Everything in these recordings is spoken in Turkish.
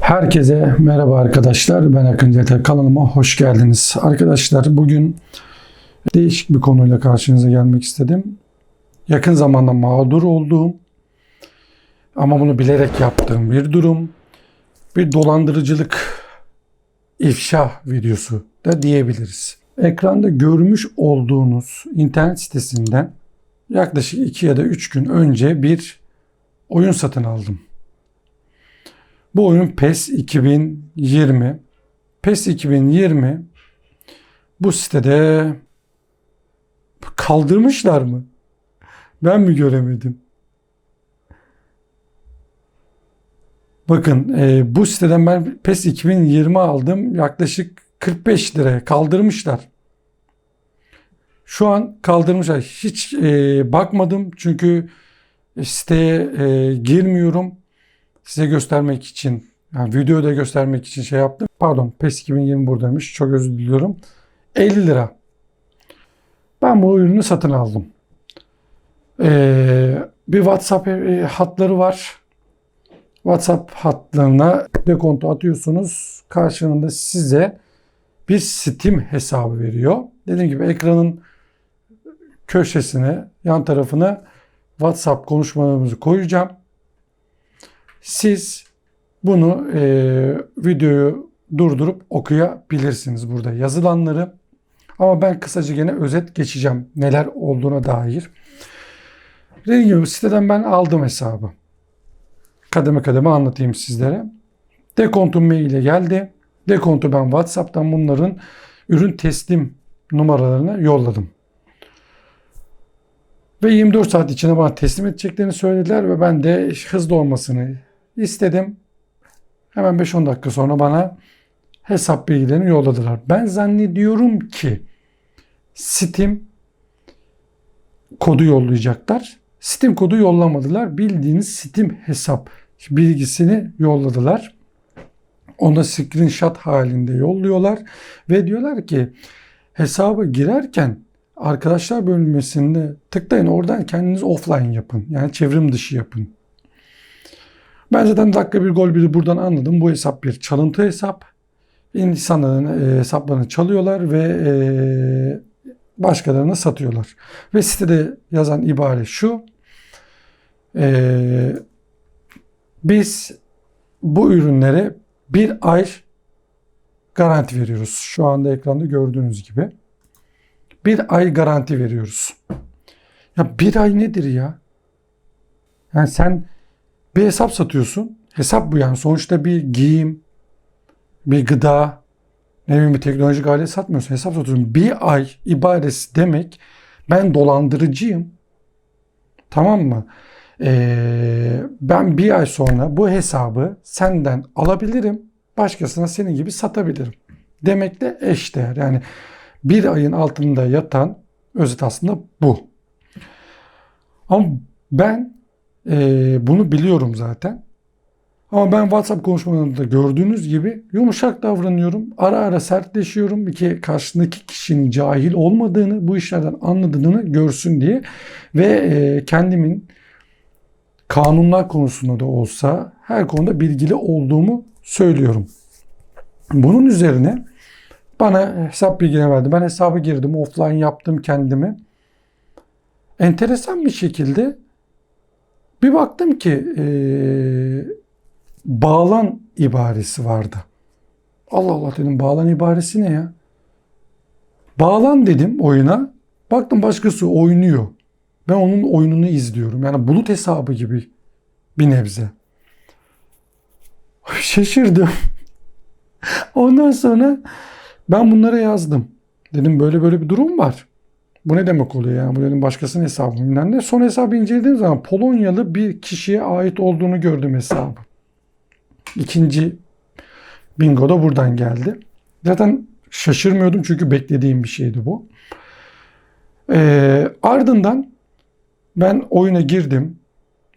Herkese merhaba arkadaşlar. Ben Akın Yeter. Kanalıma hoş geldiniz. Arkadaşlar bugün değişik bir konuyla karşınıza gelmek istedim. Yakın zamanda mağdur olduğum ama bunu bilerek yaptığım bir durum. Bir dolandırıcılık ifşa videosu da diyebiliriz. Ekranda görmüş olduğunuz internet sitesinden yaklaşık 2 ya da 3 gün önce bir oyun satın aldım. Bu oyun PES 2020. PES 2020 bu sitede kaldırmışlar mı? Ben mi göremedim? Bakın e, bu siteden ben PES 2020 aldım. Yaklaşık 45 liraya kaldırmışlar. Şu an kaldırmışlar. Hiç e, bakmadım çünkü siteye e, girmiyorum size göstermek için yani videoda göstermek için şey yaptım. Pardon PES 2020 buradaymış. Çok özür diliyorum. 50 lira. Ben bu ürünü satın aldım. Ee, bir WhatsApp e, hatları var. WhatsApp hatlarına dekontu atıyorsunuz. Karşılığında size bir Steam hesabı veriyor. Dediğim gibi ekranın köşesine, yan tarafına WhatsApp konuşmalarımızı koyacağım. Siz bunu e, videoyu durdurup okuyabilirsiniz burada yazılanları. Ama ben kısaca gene özet geçeceğim neler olduğuna dair. Dediğim gibi siteden ben aldım hesabı. Kademe kademe anlatayım sizlere. Dekontum maile geldi. Dekontu ben WhatsApp'tan bunların ürün teslim numaralarını yolladım. Ve 24 saat içinde bana teslim edeceklerini söylediler ve ben de hızlı olmasını istedim. Hemen 5-10 dakika sonra bana hesap bilgilerini yolladılar. Ben zannediyorum ki Steam kodu yollayacaklar. Steam kodu yollamadılar. Bildiğiniz Steam hesap bilgisini yolladılar. Ona screenshot halinde yolluyorlar ve diyorlar ki hesaba girerken arkadaşlar bölmesinde tıklayın oradan kendiniz offline yapın. Yani çevrim dışı yapın. Ben zaten dakika bir gol biri buradan anladım. Bu hesap bir çalıntı hesap. İnsanların e, hesaplarını çalıyorlar ve e, başkalarına satıyorlar. Ve sitede yazan ibare şu. E, biz bu ürünlere bir ay garanti veriyoruz. Şu anda ekranda gördüğünüz gibi. Bir ay garanti veriyoruz. Ya bir ay nedir ya? Yani sen bir hesap satıyorsun. Hesap bu yani. Sonuçta bir giyim, bir gıda, ne bileyim bir teknolojik alet satmıyorsun. Hesap satıyorsun. Bir ay ibaresi demek ben dolandırıcıyım. Tamam mı? Ee, ben bir ay sonra bu hesabı senden alabilirim. Başkasına senin gibi satabilirim. Demekle eşdeğer. Yani bir ayın altında yatan özet aslında bu. Ama ben e, bunu biliyorum zaten. Ama ben WhatsApp konuşmalarında gördüğünüz gibi yumuşak davranıyorum. Ara ara sertleşiyorum ki karşındaki kişinin cahil olmadığını, bu işlerden anladığını görsün diye. Ve e, kendimin kanunlar konusunda da olsa her konuda bilgili olduğumu söylüyorum. Bunun üzerine bana hesap bilgileri verdi. Ben hesabı girdim, offline yaptım kendimi. Enteresan bir şekilde bir baktım ki e, bağlan ibaresi vardı. Allah Allah dedim bağlan ibaresi ne ya? Bağlan dedim oyuna. Baktım başkası oynuyor. Ben onun oyununu izliyorum. Yani bulut hesabı gibi bir nebze. Şaşırdım. Ondan sonra ben bunlara yazdım. Dedim böyle böyle bir durum var. Bu ne demek oluyor yani? Bu dedim başkasının hesabı bilmem ne. Son hesabı incelediğim zaman Polonyalı bir kişiye ait olduğunu gördüm hesabı. İkinci bingo da buradan geldi. Zaten şaşırmıyordum çünkü beklediğim bir şeydi bu. Ee, ardından ben oyuna girdim.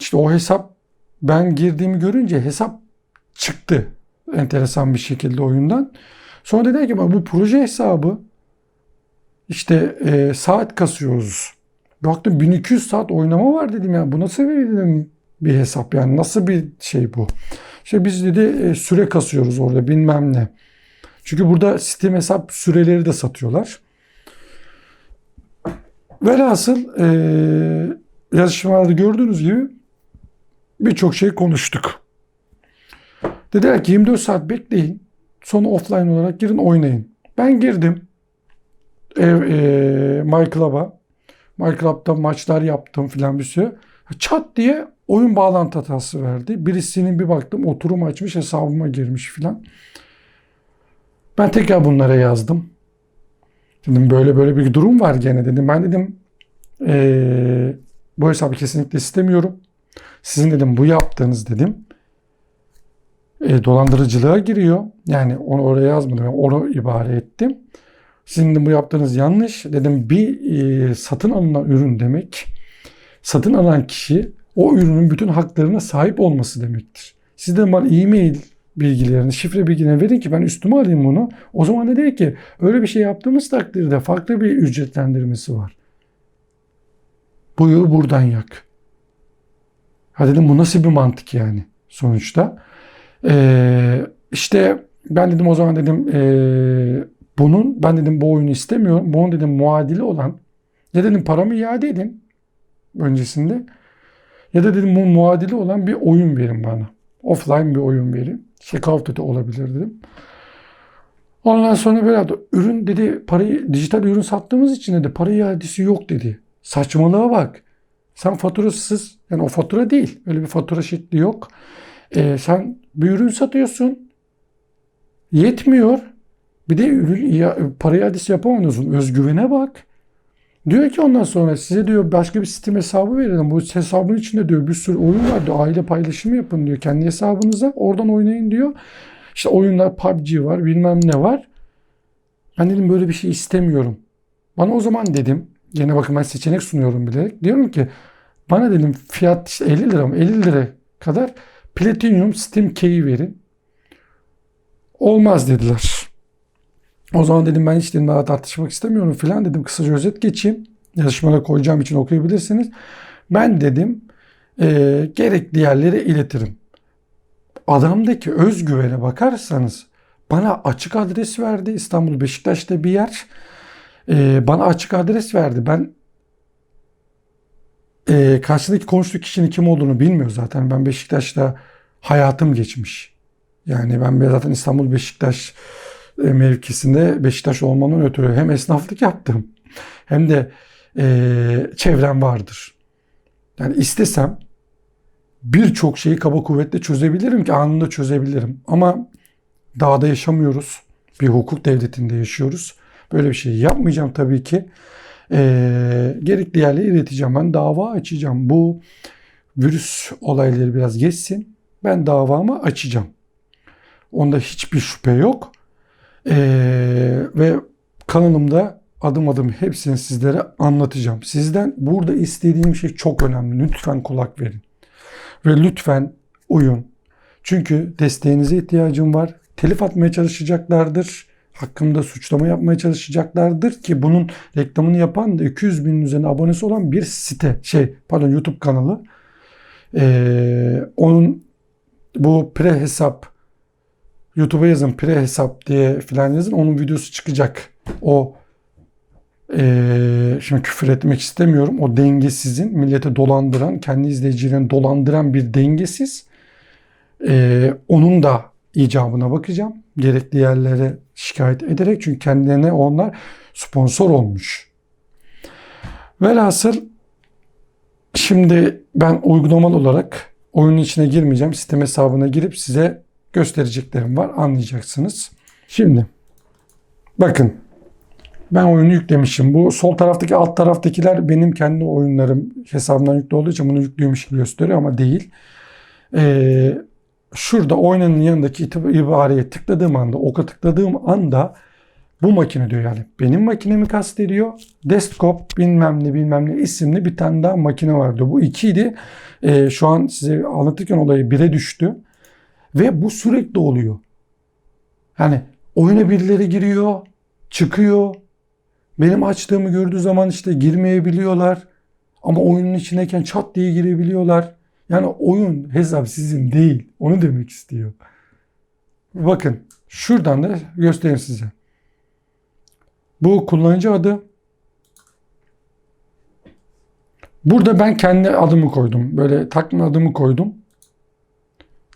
İşte o hesap ben girdiğimi görünce hesap çıktı enteresan bir şekilde oyundan. Sonra dedi ki bu proje hesabı işte e, saat kasıyoruz. Baktım 1200 saat oynama var dedim ya. Bu nasıl bir, dedim, bir hesap yani nasıl bir şey bu? İşte biz dedi e, süre kasıyoruz orada bilmem ne. Çünkü burada Steam hesap süreleri de satıyorlar. Velhasıl e, yazışmalarda gördüğünüz gibi birçok şey konuştuk. Dediler ki 24 saat bekleyin. Sonra offline olarak girin oynayın. Ben girdim. Ev, e, My Club'a. My Club'da maçlar yaptım filan bir sürü. Çat diye oyun bağlantı hatası verdi. Birisinin bir baktım oturum açmış hesabıma girmiş filan. Ben tekrar bunlara yazdım. Dedim böyle böyle bir durum var gene dedim. Ben dedim eee, bu hesabı kesinlikle istemiyorum. Sizin dedim bu yaptığınız dedim e, dolandırıcılığa giriyor. Yani onu oraya yazmadım. Yani onu ibare ettim. Sizin de bu yaptığınız yanlış. Dedim bir e, satın alınan ürün demek satın alan kişi o ürünün bütün haklarına sahip olması demektir. Siz de bana e-mail bilgilerini, şifre bilgilerini verin ki ben üstüme alayım bunu. O zaman ne dedi ki öyle bir şey yaptığımız takdirde farklı bir ücretlendirmesi var. Buyur buradan yak. Ha dedim bu nasıl bir mantık yani sonuçta. Ee, işte ben dedim o zaman dedim ee, bunun ben dedim bu oyunu istemiyorum. Bunun dedim muadili olan ya dedim paramı iade edin öncesinde ya da dedim bu muadili olan bir oyun verin bana. Offline bir oyun verin. Şey Call olabilir dedim. Ondan sonra böyle yaptı. Ürün dedi parayı dijital ürün sattığımız için dedi para iadesi yok dedi. Saçmalığa bak. Sen faturasız yani o fatura değil. Öyle bir fatura şekli yok. Ee, sen bir ürün satıyorsun. Yetmiyor. Bir de ürün ya, para iadesi yapamıyorsun. Özgüvene bak. Diyor ki ondan sonra size diyor başka bir Steam hesabı verelim. Bu hesabın içinde diyor bir sürü oyun var diyor. Aile paylaşımı yapın diyor. Kendi hesabınıza oradan oynayın diyor. İşte oyunlar PUBG var bilmem ne var. Ben dedim böyle bir şey istemiyorum. Bana o zaman dedim gene bakın ben seçenek sunuyorum bilerek. Diyorum ki bana dedim fiyat işte 50 lira mı 50 lira kadar Platinum Steam Key'i verin. Olmaz dediler. O zaman dedim ben hiç dedim daha tartışmak istemiyorum filan dedim. Kısaca özet geçeyim. Yazışmada koyacağım için okuyabilirsiniz. Ben dedim e, gerekli yerlere iletirim. Adamdaki özgüvene bakarsanız bana açık adres verdi. İstanbul Beşiktaş'ta bir yer. E, bana açık adres verdi. Ben e, karşıdaki konuştuğu kişinin kim olduğunu bilmiyor zaten. Ben Beşiktaş'ta hayatım geçmiş. Yani ben zaten İstanbul Beşiktaş mevkisinde Beşiktaş olmanın ötürü hem esnaflık yaptım hem de e, çevrem vardır. Yani istesem birçok şeyi kaba kuvvetle çözebilirim ki anında çözebilirim. Ama dağda yaşamıyoruz. Bir hukuk devletinde yaşıyoruz. Böyle bir şey yapmayacağım tabii ki. E, gerekli yerlere ileteceğim. Ben dava açacağım. Bu virüs olayları biraz geçsin. Ben davamı açacağım. Onda hiçbir şüphe yok. Ee, ve kanalımda adım adım hepsini sizlere anlatacağım. Sizden burada istediğim şey çok önemli. Lütfen kulak verin. Ve lütfen uyun. Çünkü desteğinize ihtiyacım var. Telif atmaya çalışacaklardır. Hakkımda suçlama yapmaya çalışacaklardır ki bunun reklamını yapan da 200 binin üzerine abonesi olan bir site şey pardon YouTube kanalı. Ee, onun bu pre hesap YouTube'a yazın pre hesap diye filan yazın. Onun videosu çıkacak. O ee, şimdi küfür etmek istemiyorum. O dengesizin millete dolandıran, kendi izleyicilerini dolandıran bir dengesiz. Ee, onun da icabına bakacağım. Gerekli yerlere şikayet ederek çünkü kendilerine onlar sponsor olmuş. Velhasıl şimdi ben uygulamalı olarak oyunun içine girmeyeceğim. Sistem hesabına girip size göstereceklerim var. Anlayacaksınız. Şimdi bakın ben oyunu yüklemişim. Bu sol taraftaki alt taraftakiler benim kendi oyunlarım hesabımdan yüklü olduğu için bunu yüklüyormuş gibi gösteriyor ama değil. Ee, şurada oynanın yanındaki ibareye tıkladığım anda, oka tıkladığım anda bu makine diyor yani. Benim makinemi kastediyor. Desktop bilmem ne bilmem ne isimli bir tane daha makine vardı. Bu ikiydi. Ee, şu an size anlatırken olayı bire düştü. Ve bu sürekli oluyor. Yani oyuna birileri giriyor, çıkıyor. Benim açtığımı gördüğü zaman işte girmeyebiliyorlar. Ama oyunun içindeyken çat diye girebiliyorlar. Yani oyun hesap sizin değil. Onu demek istiyor. Bakın şuradan da göstereyim size. Bu kullanıcı adı. Burada ben kendi adımı koydum. Böyle takma adımı koydum.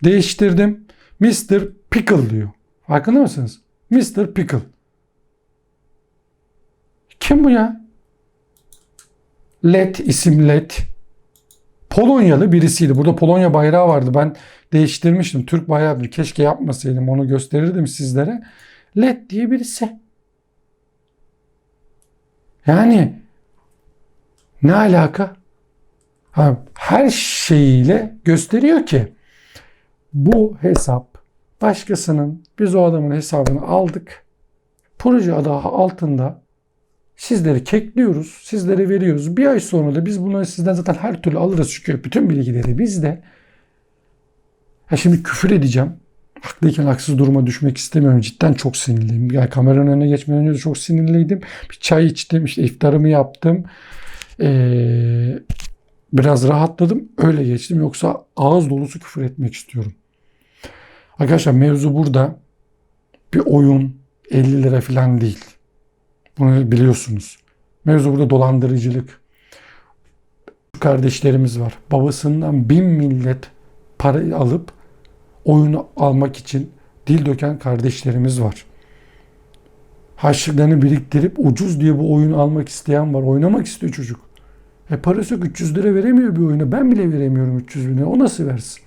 Değiştirdim. Mr. Pickle diyor. Farkında mısınız? Mr. Pickle. Kim bu ya? Let isim Let. Polonyalı birisiydi. Burada Polonya bayrağı vardı. Ben değiştirmiştim. Türk bayrağı. Keşke yapmasaydım. Onu gösterirdim sizlere. Let diye birisi. Yani ne alaka? Her şeyiyle gösteriyor ki bu hesap başkasının biz o adamın hesabını aldık. Proje adı altında sizleri kekliyoruz, sizlere veriyoruz. Bir ay sonra da biz bunları sizden zaten her türlü alırız çünkü bütün bilgileri bizde. Ha şimdi küfür edeceğim. Haklıyken haksız duruma düşmek istemiyorum. Cidden çok sinirliyim. Yani kameranın önüne geçmeden önce çok sinirliydim. Bir çay içtim, işte iftarımı yaptım. Ee, biraz rahatladım. Öyle geçtim. Yoksa ağız dolusu küfür etmek istiyorum. Arkadaşlar mevzu burada bir oyun 50 lira falan değil. Bunu biliyorsunuz. Mevzu burada dolandırıcılık. Kardeşlerimiz var. Babasından bin millet para alıp oyunu almak için dil döken kardeşlerimiz var. Harçlıklarını biriktirip ucuz diye bu oyunu almak isteyen var. Oynamak istiyor çocuk. E parası yok 300 lira veremiyor bir oyuna. Ben bile veremiyorum 300 bin lira. O nasıl versin?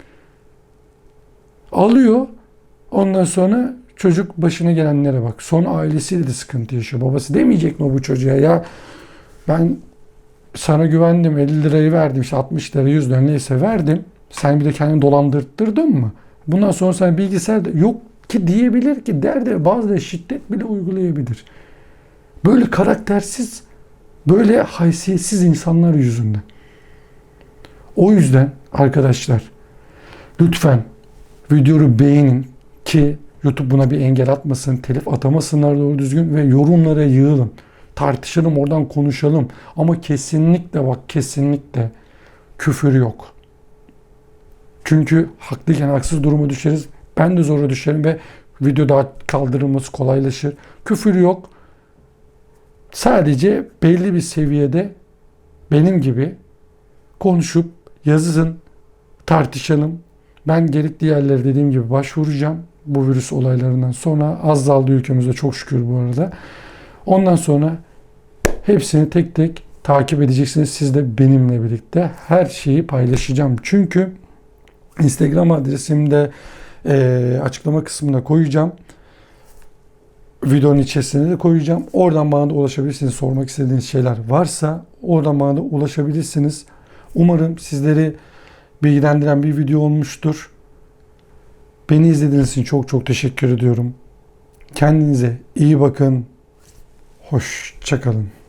Alıyor. Ondan sonra çocuk başına gelenlere bak. Son ailesiyle de sıkıntı yaşıyor. Babası demeyecek mi bu çocuğa ya ben sana güvendim 50 lirayı verdim işte 60 lira 100 lira neyse verdim. Sen bir de kendini dolandırttırdın mı? Bundan sonra sen bilgisayarda yok ki diyebilir ki der de bazıları şiddet bile uygulayabilir. Böyle karaktersiz, böyle haysiyetsiz insanlar yüzünden. O yüzden arkadaşlar lütfen videoyu beğenin ki YouTube buna bir engel atmasın, telif atamasınlar doğru düzgün ve yorumlara yığılın. Tartışalım, oradan konuşalım. Ama kesinlikle bak kesinlikle küfür yok. Çünkü haklıyken haksız duruma düşeriz. Ben de zora düşerim ve video daha kaldırılması kolaylaşır. Küfür yok. Sadece belli bir seviyede benim gibi konuşup yazın, tartışalım. Ben gerekli yerlere dediğim gibi başvuracağım bu virüs olaylarından sonra. Azaldı ülkemizde çok şükür bu arada. Ondan sonra hepsini tek tek takip edeceksiniz. Siz de benimle birlikte her şeyi paylaşacağım. Çünkü Instagram adresimde e, açıklama kısmına koyacağım. Videonun içerisine de koyacağım. Oradan bana da ulaşabilirsiniz. Sormak istediğiniz şeyler varsa oradan bana da ulaşabilirsiniz. Umarım sizleri bilgilendiren bir video olmuştur. Beni izlediğiniz için çok çok teşekkür ediyorum. Kendinize iyi bakın. Hoşçakalın.